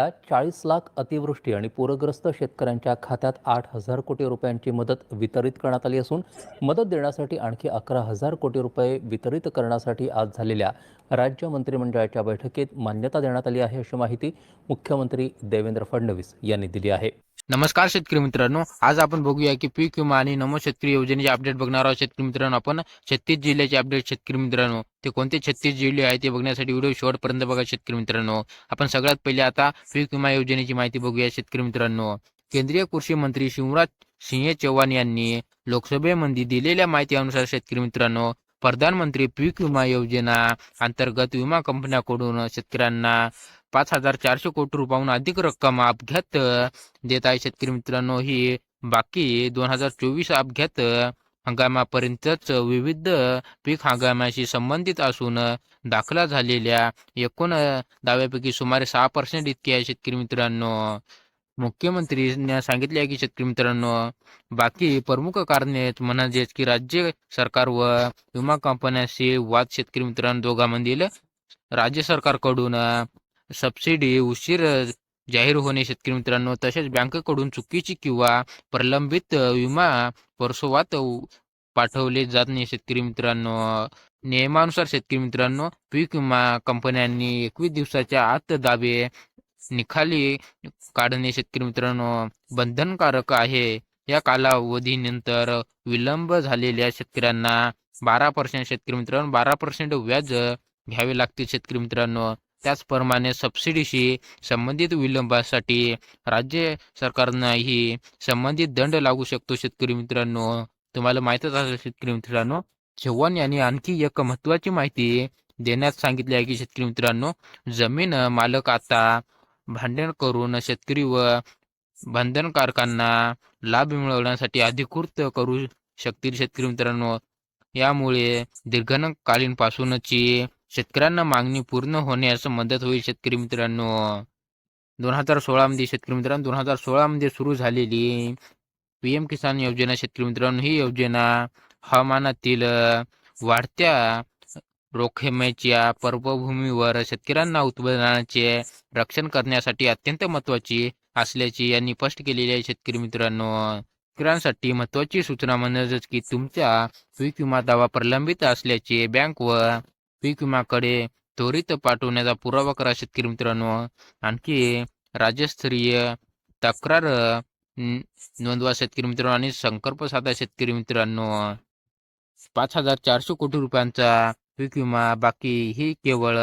चाळीस लाख अतिवृष्टी आणि पूरग्रस्त शेतकऱ्यांच्या खात्यात आठ हजार कोटी रुपयांची मदत वितरित करण्यात आली असून मदत देण्यासाठी आणखी अकरा हजार कोटी रुपये वितरित करण्यासाठी आज झालेल्या राज्य मंत्रिमंडळाच्या बैठकीत मान्यता देण्यात आली आहे अशी माहिती मुख्यमंत्री देवेंद्र फडणवीस यांनी दिली आहे. नमस्कार शेतकरी मित्रांनो. आज आपण बघूया की पीक विमा आणि नमो शेतकरी योजनेचे अपडेट बघणार आहोत शेतकरी मित्रांनो. आपण छत्तीस जिल्ह्याचे अपडेट शेतकरी मित्रांनो. ते कोणते छत्तीस जिल्हे आहेत ते बघण्यासाठी व्हिडिओ शेवटपर्यंत बघा शेतकरी मित्रांनो. आपण सगळ्यात पहिले आता पीक विमा योजनेची माहिती बघूया शेतकरी मित्रांनो. केंद्रीय कृषी मंत्री शिवराज सिंह चौहान यांनी लोकसभेमध्ये दिलेल्या माहितीनुसार शेतकरी मित्रांनो प्रधानमंत्री पीक विमा योजना अंतर्गत विमा कंपन्याकडून शेतकऱ्यांना पाच हजार चारशे कोटी रुपयाहून अधिक रक्कम अपघात देत आहे शेतकरी मित्रांनो. ही बाकी दोन हजार चोवीस अपघात हंगामापर्यंतच विविध पीक हंगामाशी संबंधित असून दाखला झालेल्या एकूण दाव्यापैकी सुमारे सहा पर्सेंट इतकी आहे शेतकरी मित्रांनो. मुख्यमंत्री सांगितले आहे की शेतकरी मित्रांनो बाकी प्रमुख कारणे म्हणजेच की राज्य सरकार व विमा कंपन्यांशी वाद शेतकरी मित्रांनो दोघांमधील राज्य सरकारकडून सबसिडी उशीर जाहीर होणे शेतकरी मित्रांनो. तसेच बँकेकडून चुकीची किंवा प्रलंबित विमा परसोवात पाठवले जात नाही शेतकरी मित्रांनो. नियमानुसार शेतकरी मित्रांनो पीक विमा कंपन्यांनी एकवीस दिवसाच्या आत दावे निखाली काढणे शेतकरी मित्रांनो बंधनकारक आहे. या कालावधीनंतर विलंब झालेल्या शेतकऱ्यांना बारा पर्सेंट शेतकरी मित्रांनो बारा पर्सेंट व्याज घ्यावे लागतील शेतकरी मित्रांनो. त्याचप्रमाणे सबसिडीशी संबंधित विलंबासाठी राज्य सरकारनंही संबंधित दंड लागू शकतो शेतकरी मित्रांनो. तुम्हाला माहीतच असेल शेतकरी मित्रांनो. चव्हाण यांनी आणखी एक महत्वाची माहिती देण्यात सांगितली आहे की शेतकरी मित्रांनो जमीन मालक आता भांडण करून शेतकरी व बंधनकारकांना लाभ मिळवण्यासाठी अधिकृत करू शकतील शेतकरी मित्रांनो. यामुळे दीर्घकालीन पासूनची शेतकऱ्यांना मागणी पूर्ण होण्यास मदत होईल शेतकरी मित्रांनो. दोन हजार सोळामध्ये शेतकरी मित्रांनो दोन हजार सोळामध्ये सुरू झालेली पी एम किसान योजना शेतकरी मित्रांनो ही योजना हवामानातील वाढत्या रोखेम्याच्या पर्वभूमीवर शेतकऱ्यांना उत्पादनाचे रक्षण करण्यासाठी अत्यंत महत्वाची असल्याची यांनी स्पष्ट केलेली आहे शेतकरी मित्रांनो. शेतकऱ्यांसाठी महत्वाची सूचना म्हणजेच की तुमचा पीक विमा दावा प्रलंबित असल्याचे बँक व पीक विमाकडे त्वरित पाठवण्याचा पुरावा करा शेतकरी मित्रांनो. आणखी राज्यस्तरीय तक्रार नोंदवा शेतकरी मित्रांनो आणि संकल्प साधा शेतकरी मित्रांनो. पाच हजार चारशे कोटी रुपयांचा पीक विमा बाकी ही केवळ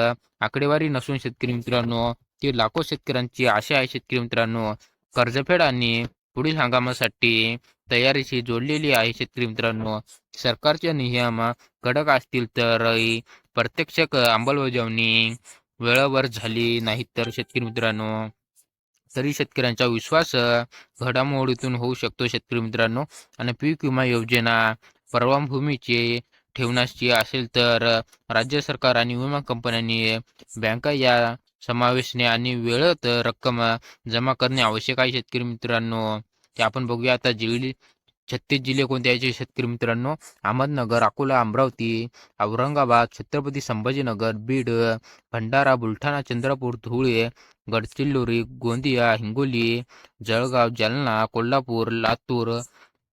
आकडेवारी नसून शेतकरी मित्रांनो ती लाखो शेतकऱ्यांची आशा आहे शेतकरी मित्रांनो. कर्जफेड आणि पुढील हंगामासाठी तयारीशी जोडलेली आहे शेतकरी मित्रांनो. सरकारचे नियम कडक असतील तरही प्रत्यक्ष अंमलबजावणी वेळेवर झाली नाही तर शेतकरी मित्रांनो. तरी शेतकऱ्यांचा विश्वास घडामोडीतून होऊ शकतो शेतकरी मित्रांनो. आणि पीक विमा योजना परवानभूमीचे ठेवण्याची असेल तर राज्य सरकार आणि विमा कंपन्यांनी बँका या समावेशने आणि वेळेत रक्कम जमा करणे आवश्यक आहे शेतकरी मित्रांनो. ते आपण बघूया आता जिल्हे छत्तीस जिल्हे कोणते आहेत? शेतकरी मित्रांनो अहमदनगर अकोला अमरावती औरंगाबाद छत्रपती संभाजीनगर बीड भंडारा बुलढाणा चंद्रपूर धुळे गडचिरोली गोंदिया हिंगोली जळगाव जालना कोल्हापूर लातूर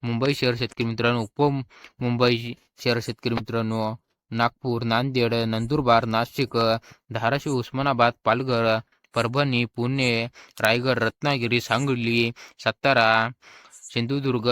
मुंबई शहर शेतकरी मित्रांनो उप मुंबई शहर शेतकरी मित्रांनो. नागपूर नांदेड नंदुरबार नाशिक धाराशिव उस्मानाबाद पालघर परभणी पुणे रायगड रत्नागिरी सांगली सातारा सिंधुदुर्ग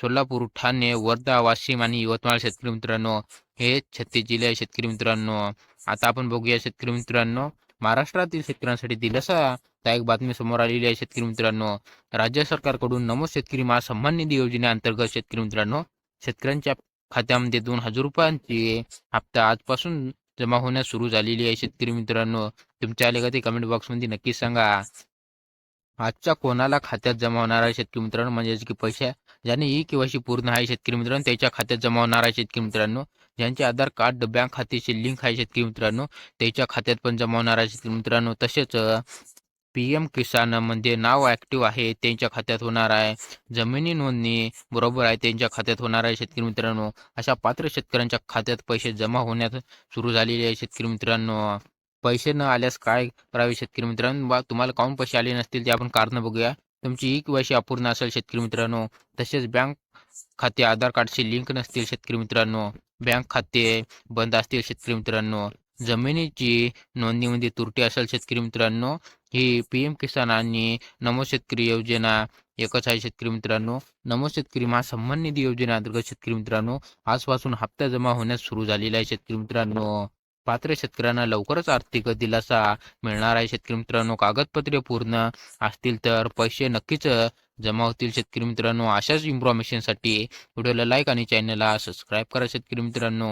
सोलापूर ठाणे वर्धा वाशिम आणि यवतमाळ शेतकरी मित्रांनो हे छत्तीस जिल्हे शेतकरी मित्रांनो आता आपण बघूया शेतकरी मित्रांनो महाराष्ट्रातील शेतकऱ्यांसाठी दिलासादायक बातमी समोर आलेली आहे शेतकरी मित्रांनो राज्य सरकारकडून नमो शेतकरी महासन्मान निधी योजनेअंतर्गत शेतकरी मित्रांनो शेतकऱ्यांच्या खात्यामध्ये दोन हजार रुपयांची हप्ता आजपासून जमा होण्यास सुरू झालेली आहे. शेतकरी मित्रांनो तुमच्या आले का ते कमेंट बॉक्समध्ये नक्की सांगा. आजच्या कोणाला खात्यात जमा होणार आहे शेतकरी मित्रांनो? म्हणजे की पैसे ज्याने ई केवायसी पूर्ण आहे शेतकरी मित्रांनो त्याच्या खात्यात जमा होणार आहे शेतकरी मित्रांनो. ज्यांचे आधार कार्ड बँक खात्याशी लिंक आहे शेतकरी मित्रांनो त्याच्या खात्यात पण जमा होणार आहे शेतकरी मित्रांनो. तसेच पी एम किसानमध्ये म्हणजे नाव ॲक्टिव्ह आहे त्यांच्या खात्यात होणार आहे. जमिनी नोंदणी बरोबर आहे त्यांच्या खात्यात होणार आहे शेतकरी मित्रांनो. अशा पात्र शेतकऱ्यांच्या खात्यात पैसे जमा होण्यास सुरू झालेले आहे शेतकरी मित्रांनो. पैसे न आल्यास काय करावे शेतकरी मित्रांनो? बा तुम्हाला काउन पैसे आले नसतील ते आपण कारण बघूया. तुमची ई केवायसी अपूर्ण असेल शेतकरी मित्रांनो. तसेच बँक खाते आधार कार्डशी लिंक नसतील शेतकरी मित्रांनो. बँक खाते बंद असतील शेतकरी मित्रांनो. जमिनीची नोंदणीमध्ये त्रुटी असेल शेतकरी मित्रांनो ही पी एम किसान आणि नमो शेतकरी योजना एकच आहे शेतकरी मित्रांनो. नमो शेतकरी महासन्मान निधी योजनेअंतर्गत शेतकरी मित्रांनो आजपासून हप्ता जमा होण्यास सुरू झालेला आहे शेतकरी मित्रांनो. पात्र शेतकऱ्यांना लवकरच आर्थिक दिलासा मिळणार आहे शेतकरी मित्रांनो. कागदपत्रे पूर्ण असतील तर पैसे नक्कीच जमा होतील शेतकरी मित्रांनो. अशाच इन्फॉर्मेशनसाठी व्हिडिओला लाईक आणि चॅनलला सबस्क्राईब करा शेतकरी मित्रांनो.